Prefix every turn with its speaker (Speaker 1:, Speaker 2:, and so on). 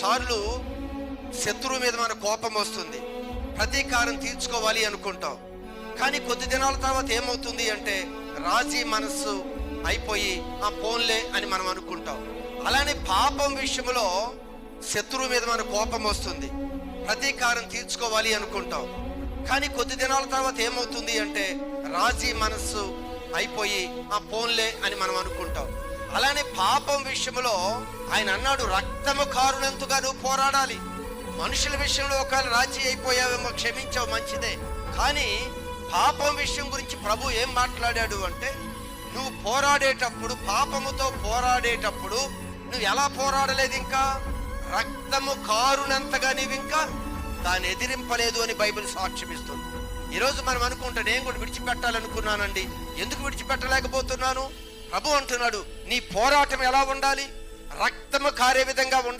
Speaker 1: కొన్నిసార్లు శత్రువు మీద మన కోపం వస్తుంది. ప్రతీకారం తీర్చుకోవాలి అనుకుంటాం. కానీ కొద్ది దినాల తర్వాత ఏమవుతుంది అంటే రాజీ మనస్సు అయిపోయి ఆ పోన్లే అని మనం అనుకుంటాం. అలానే పాపం విషయంలో శత్రువు మీద మన కోపం వస్తుంది. ప్రతీకారం తీర్చుకోవాలి అనుకుంటాం. కానీ కొద్ది దినాల తర్వాత ఏమవుతుంది అంటే రాజీ మనస్సు అయిపోయి ఆ పోన్లే అని మనం అనుకుంటాం. అలానే పాపం విషయంలో ఆయన అన్నాడు రక్తము కారునంతగా నువ్వు పోరాడాలి. మనుషుల విషయంలో ఒకవేళ రాజీ అయిపోయావేమో క్షమించావు మంచిదే. కానీ పాపం విషయం గురించి ప్రభు ఏం మాట్లాడాడు అంటే నువ్వు పోరాడేటప్పుడు పాపముతో పోరాడేటప్పుడు నువ్వు ఎలా పోరాడలేదు ఇంకా? రక్తము కారునంతగా నీవు ఇంకా దాన్ని ఎదిరింపలేదు అని బైబిల్ సాక్ష్యమిస్తుంది ఈరోజు మనం అనుకుంటే నేను కూడా విడిచిపెట్టాలనుకున్నానండి. ఎందుకు విడిచిపెట్టలేకపోతున్నాను? ప్రభు అంటున్నాడు నీ పోరాటం ఎలా ఉండాలి? రక్తము కారే విధంగా ఉండాలి